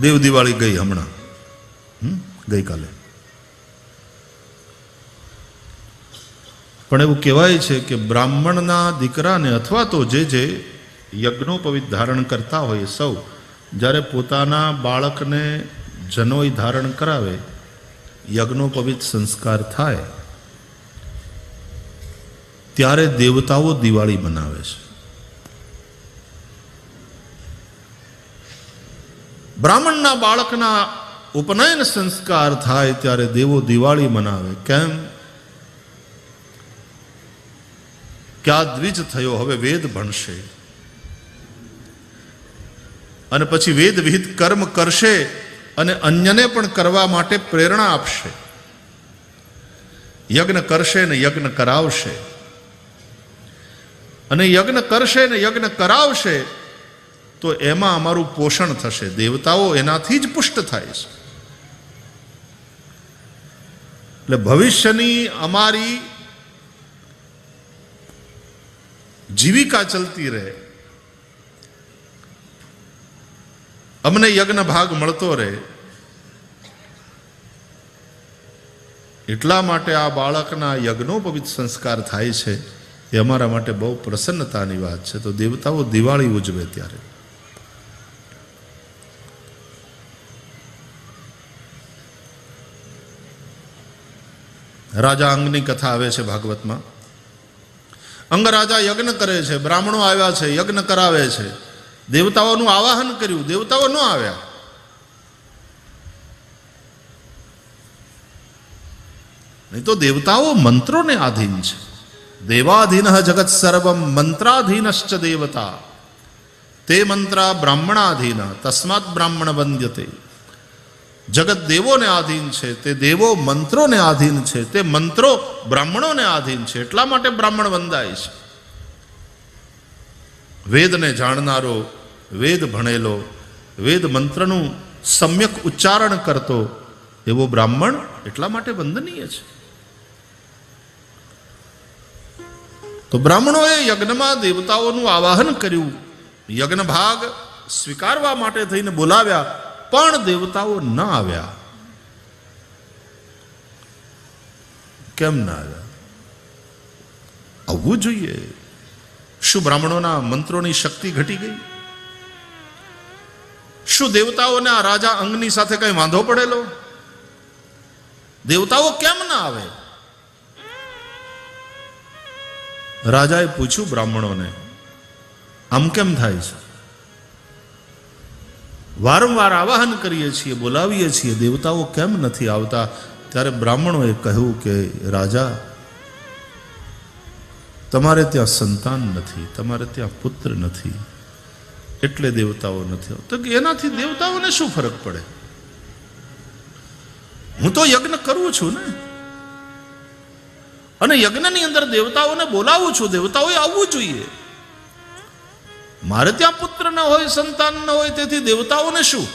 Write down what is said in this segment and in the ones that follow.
દેવ દિવાળી ગઈ હમણાં. હમ? ગઈકાલે. પણ એવું કહેવાય છે કે બ્રાહ્મણના દીકરાને અથવા તો જે જે યજ્ઞોપવિત ધારણ કરતા હોય સૌ, જ્યારે પોતાના બાળકને જનોય ધારણ કરાવે, યજ્ઞોપવિત સંસ્કાર થાય, ત્યારે દેવતાઓ દિવાળી મનાવે છે. બ્રાહ્મણના બાળકના ઉપનયન સંસ્કાર થાય ત્યારે દેવો દિવાળી મનાવે. કેમ? ક્યાં દ્વિજ થયો? હવે વેદ ભણશે. અને પછી વેદ વિહિત કર્મ કરશે અને અન્યને પણ કરવા માટે પ્રેરણા આપશે. યજ્ઞ કરશે ને યજ્ઞ કરાવશે. અને યજ્ઞ કરશે ને યજ્ઞ કરાવશે તો એમાં અમારું પોષણ થશે. દેવતાઓ એનાથી જ પુષ્ટ થાય છે. એટલે ભવિષ્યની અમારી જીવિકા ચલતી રહે. અમને યજ્ઞ ભાગ મળતો રહે. એટલા માટે આ બાળકના યજ્ઞોપવિત સંસ્કાર થાય છે. એ અમારા માટે બહુ પ્રસન્નતાની વાત છે. તો દેવતાઓ દિવાળી ઉજવે ત્યારે. રાજા અંગની કથા આવે છે ભાગવતમાં. અંગ રાજા યજ્ઞ કરે છે, બ્રાહ્મણો આવ્યા છે, યજ્ઞ કરાવે છે. દેવતાઓનું આવાહન કર્યું, દેવતાઓ ન આવ્યા. નહીં તો દેવતાઓ મંત્રોને આધીન છે. દેવાધીન જગત સર્વમ મંત્રાધીનશ્ચ દેવતા. તે મંત્રા બ્રાહ્મણાધીન, તસ્માત બ્રાહ્મણ વંદ્યતે. જગત દેવોને આધીન છે, તે દેવો મંત્રોને આધીન છે, તે મંત્રો બ્રાહ્મણોને આધીન છે, એટલા માટે બ્રાહ્મણ વંદાય છે. વેદને જાણનારો, વેદ ભણેલો, વેદ મંત્રનું સમ્યક ઉચ્ચારણ કરતો એવો બ્રાહ્મણ એટલા માટે વંદનીય છે. તો બ્રાહ્મણોએ યજ્ઞમાં દેવતાઓનું આવાહન કર્યું. યજ્ઞ ભાગ સ્વીકારવા માટે થઈને બોલાવ્યા. પણ દેવતાઓ ન આવ્યા. કેમ ના આવ્યા? આવવું જોઈએ. શું બ્રાહ્મણોના મંત્રોની શક્તિ ઘટી ગઈ? શું દેવતાઓને આ રાજા અંગની સાથે કઈ વાંધો પડેલો? દેવતાઓ કેમ ના આવે? રાજાએ પૂછ્યું બ્રાહ્મણોને, આમ કેમ થાય છે? વારંવાર આવાહન કરીએ છીએ, બોલાવીએ છીએ, દેવતાઓ કેમ નથી આવતા? ત્યારે બ્રાહ્મણોએ કહ્યું કે, રાજા, તમારે ત્યાં સંતાન નથી, તમારે ત્યાં પુત્ર નથી, એટલે દેવતાઓ નથી. તો કે એનાથી દેવતાઓને શું ફરક પડે? હું તો યજ્ઞ કરું છું ને. અને યજ્ઞની અંદર દેવતાઓને બોલાવું છું, દેવતાઓએ આવવું જોઈએ. મારે ત્યાં પુત્ર ન હોય, સંતાન ન હોય, તેથી દેવતાઓને શું?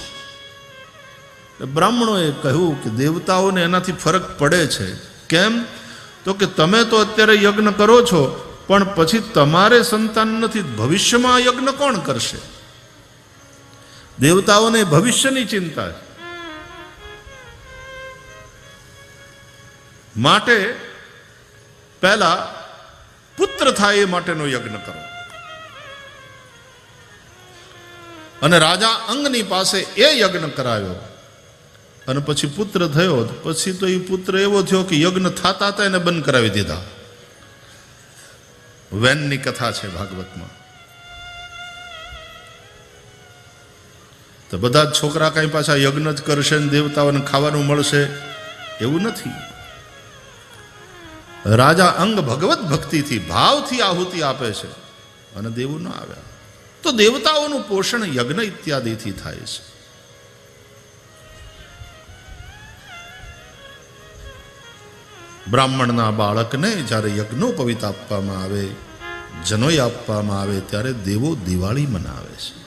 બ્રાહ્મણોએ કહ્યું કે દેવતાઓને એનાથી ફરક પડે છે. કેમ? તો કે તમે તો અત્યારે યજ્ઞ કરો છો, પણ પછી તમારે સંતાન નથી, ભવિષ્યમાં યજ્ઞ કોણ કરશે? દેવતાઓને ભવિષ્યની ચિંતા છે. માટે પહેલા પુત્ર થાય એ માટેનો યજ્ઞ કરો. અને રાજા અંગની પાસે એ યજ્ઞ કરાવ્યો અને પછી પુત્ર થયો, પછી તો એ પુત્ર એવો થયો કે યજ્ઞ થતા હતા એને બંધ કરાવી દીધા. વેનની કથા છે ભાગવતમાં. તો બધા જ છોકરા કઈ પાછા યજ્ઞ જ કરશે ને દેવતાઓને ખાવાનું મળશે, એવું નથી. રાજા અંગ ભગવત ભક્તિથી, ભાવથી આહુતિ આપે છે. અને દેવું ન આવ્યા તો દેવતાઓનું પોષણ યજ્ઞ ઇત્યાદિથી થાય છે. બ્રાહ્મણના બાળકને જ્યારે યજ્ઞોપવિત આપવામાં આવે જનોય આપવામાં આવે, ત્યારે દેવો દિવાળી મનાવે છે.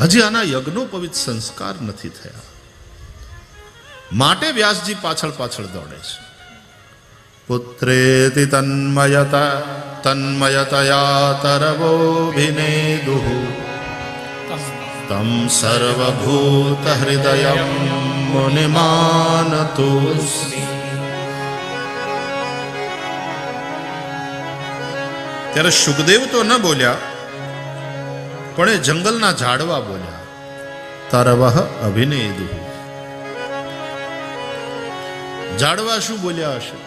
હજી આના યજ્ઞોપવિત સંસ્કાર નથી થયા. માટે વ્યાસજી પાછળ પાછળ દોડે છે. પુત્રેતિ તન્મયતા તન્મયતયા તરવોભિનેદુઃ तं सर्वभूतहृदयं मुनिमानतोऽस्मि ત્યારે સુખદેવ તો ન બોલ્યા પણ એ જંગલના ઝાડવા બોલ્યા તરવહ અભિનેદુ ઝાડવા શું બોલ્યા હશે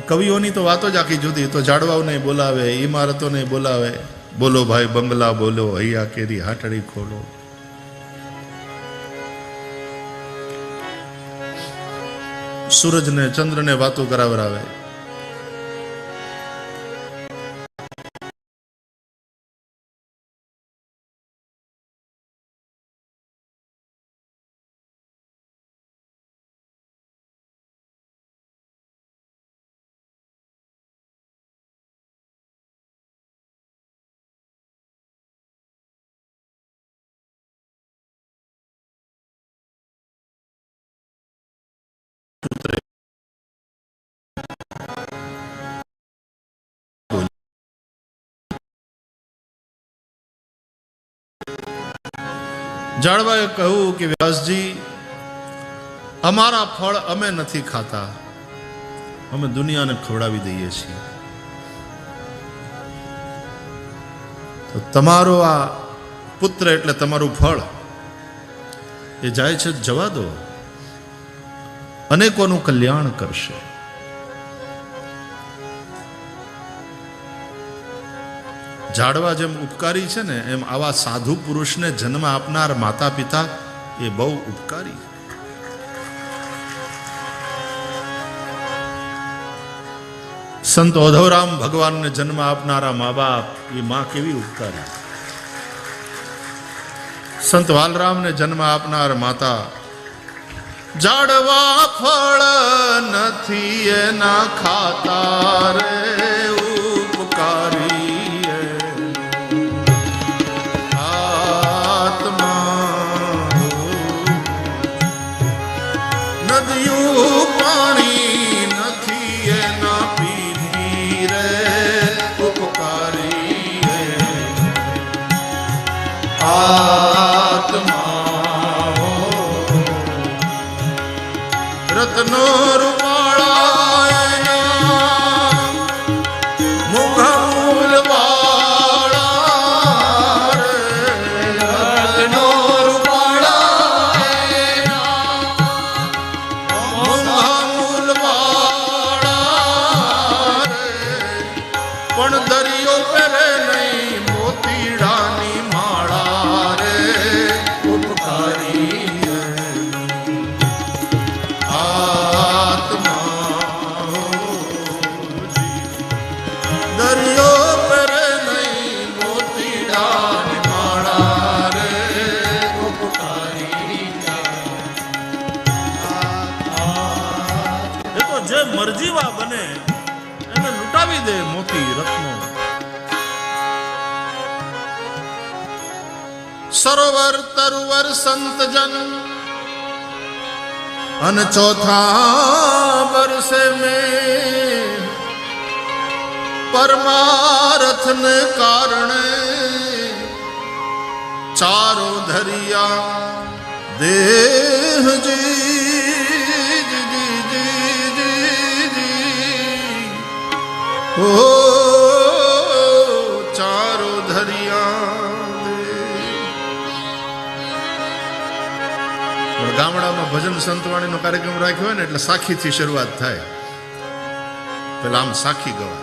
કવિઓની તો વાતો જ આખી જુદી, તો ઝાડવાઓને બોલાવે ઇમારતોને બોલાવે. બોલો ભાઈ, બંગલા બોલો, હૈયા કેરી હાટડી ખોલો. સૂરજને, ચંદ્રને વાતો કરાવરાવે. જાળવાએ કહ્યું કે વ્યાસજી, અમારા ફળ અમે નથી ખાતા. અમે દુનિયાને ખવડાવી દઈએ છીએ. તમારો આ પુત્ર એટલે તમારું ફળ, એ જાય છે જવા દો. અનેકોનું કલ્યાણ કરશે. ઝાડવા જેમ ઉપકારી છે ને, એમ આવા સાધુ પુરુષને જન્મ આપનાર માતા પિતા એ બહુ ઉપકારી સંત ઓધવરામ ભગવાનને જન્મ આપનારા મા બાપ એ માં કેવી ઉપકારી? સંત વાલરામને જન્મ આપનાર માતા, જાડવા ફળ નથી એના ખાતા રે રત્નો રૂપાળા. દે મોતી રત્નો સરોવર તરુવર સંતજન અન ચોથા વર્ષે મે પરમારથ ને કારણે ચારો ધરિયા દેહ ઓ ચારો ધરિયા. ગામડામાં ભજન સંતવાણીનો કાર્યક્રમ રાખ્યો હોય ને એટલે સાખીથી શરૂઆત થાય પેલા આમ સાખી ગવા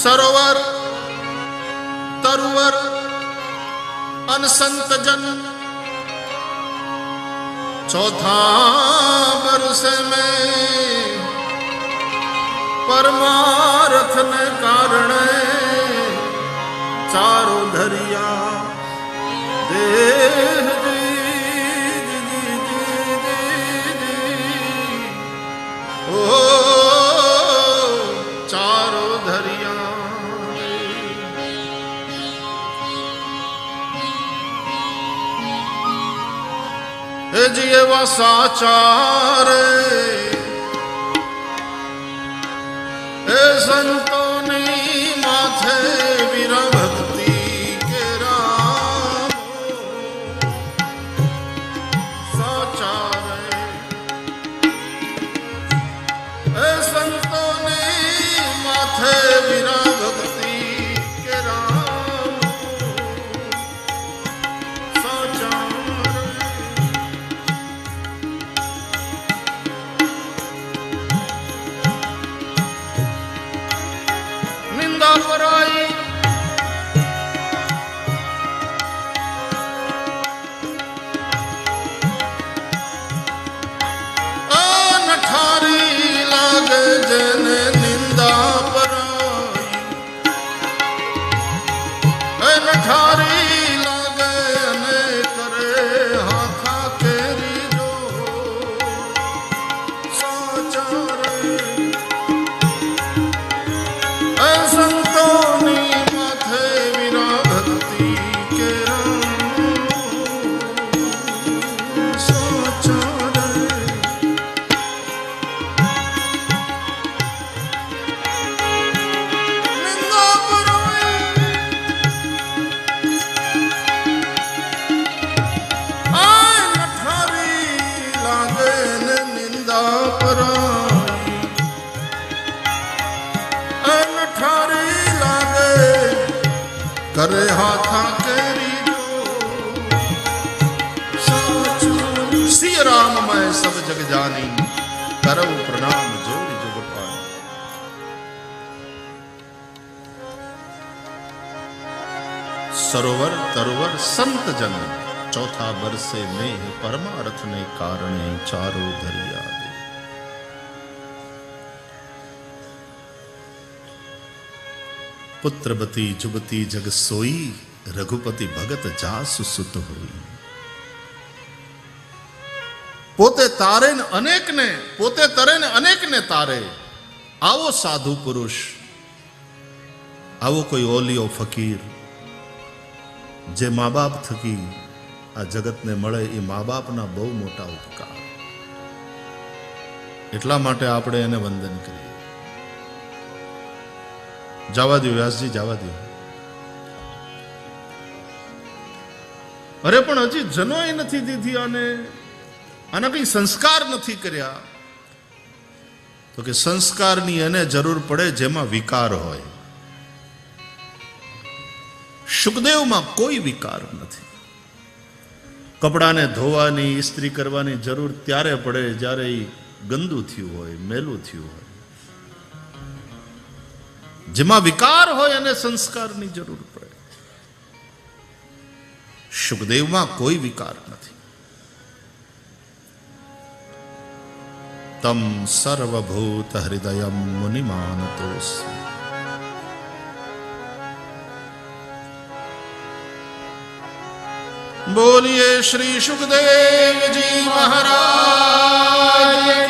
સરોવર, તરુવર અનસંતજન ચોથા વર્ષે મેં પરમારથ ને કારણે ચારો ધરિયા દેહ જી, જી, જી, જી, જી. ઓ એ જી એવા સાચા રે એ સંતોની करे हाथ केरी को सी राम मैं सब जग जानी। करव प्रणाम ज़ोर जुग पानी। सरोवर, तरोवर, संत जन, चौथा बरसे में परमारथ ने कारण चारों धरिया। પુત્રવતી જુબતી જગ સોઈ, રઘુપતિ ભગત જાસુ સુત હોઈ. પોતે તારે ને અનેકને, પોતે તરે ને અનેકને તારે. આવો સાધુ પુરુષ, આવો કોઈ ઓલિયો ફકીર, જે મા બાપ થકી આ જગતને મળે એ મા બાપના બહુ મોટા ઉપકાર. એટલા માટે આપણે એને વંદન કરીએ. જવા દો વ્યાસજી, જવા દો અરે, પણ હજી જનોય નથી દીધી અને આના કઈ સંસ્કાર નથી કર્યા. તો કે સંસ્કારની એને જરૂર પડે જેમાં વિકાર હોય. સુખદેવમાં કોઈ વિકાર નથી. કપડાને ધોવાની, ઇસ્ત્રી કરવાની જરૂર ત્યારે પડે જ્યારે એ ગંદુ થયું હોય, મેલું થયું હોય. જેમાં વિકાર હોય અને સંસ્કારની જરૂર પડે. સુખદેવમાં કોઈ વિકાર નથી. તમ સર્વભૂત હૃદય મુનિમાનતોસ બોલીએ શ્રી સુખદેવજી મહારાજ.